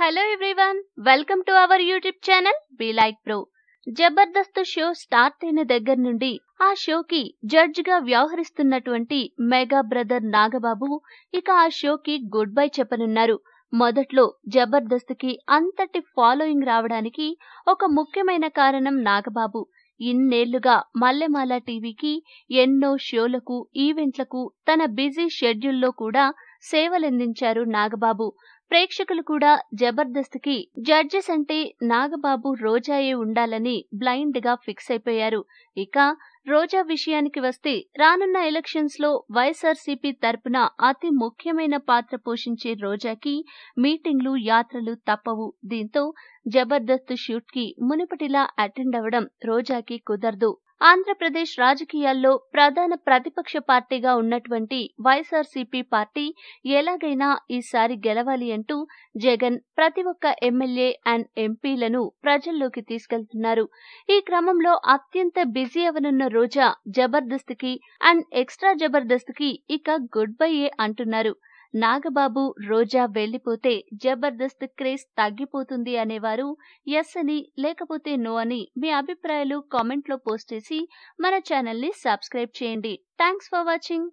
Hello everyone welcome to our YouTube channel be like pro Jabardasth show start అయిన దగ్గర నుండి ఆ షోకి జడ్జ్గా వ్యవహరిస్తున్నటువంటి మెగా బ్రదర్ నాగబాబు ఇక ఆ షోకి గుడ్ బై చెప్పనున్నారు. మొదట్లో జబర్దస్త్కి అంతటి ఫాలోయింగ్ రావడానికి ఒక ముఖ్యమైన కారణం నాగబాబు. ఇన్నేళ్ళుగా మల్లెమాల టీవీకి ఎన్నో షోలకు ఈవెంట్లకు తన బిజీ షెడ్యూల్లో కూడా సేవలందించారు నాగబాబు. ప్రేక్షకులు కూడా జబర్దస్త్కి జడ్జెస్ అంటే నాగబాబు రోజాయే ఉండాలని బ్లైండ్గా ఫిక్స్ అయిపోయారు. ఇక రోజా విషయానికి వస్తే రానున్న ఎలక్షన్స్లో వైఎస్ఆర్సీపీ తరపున అతి ముఖ్యమైన పాత్ర పోషించే రోజాకి మీటింగ్లు యాత్రలు తప్పవు. దీంతో జబర్దస్త్ షూట్కి మునుపటిలా అటెండ్ అవ్వడం రోజాకి కుదరదు. ఆంధ్రప్రదేశ్ రాజకీయాల్లో ప్రధాన ప్రతిపక్ష పార్టీగా ఉన్నటువంటి వైఎస్ఆర్సీపీ పార్టీ ఎలాగైనా ఈసారి గెలవాలి అంటూ జగన్ ప్రతి ఒక్క ఎమ్మెల్యే అండ్ ఎంపీలను ప్రజల్లోకి తీసుకెళ్తున్నారు. ఈ క్రమంలో అత్యంత బిజీ అవనున్న రోజా జబర్దస్త్కి అండ్ ఎక్స్ట్రా జబర్దస్త్కి ఇక గుడ్ బై ఏ అంటున్నారు. నాగబాబు రోజా వెళ్ళిపోతే జబర్దస్త్ క్రేజ్ తగ్గిపోతుంది అనేవారు ఎస్ అని లేకపోతే నో అని మీ అభిప్రాయాలు కామెంట్లో పోస్ట్ చేసి మన ఛానల్ని సబ్స్క్రైబ్ చేయండి. Thanks for watching.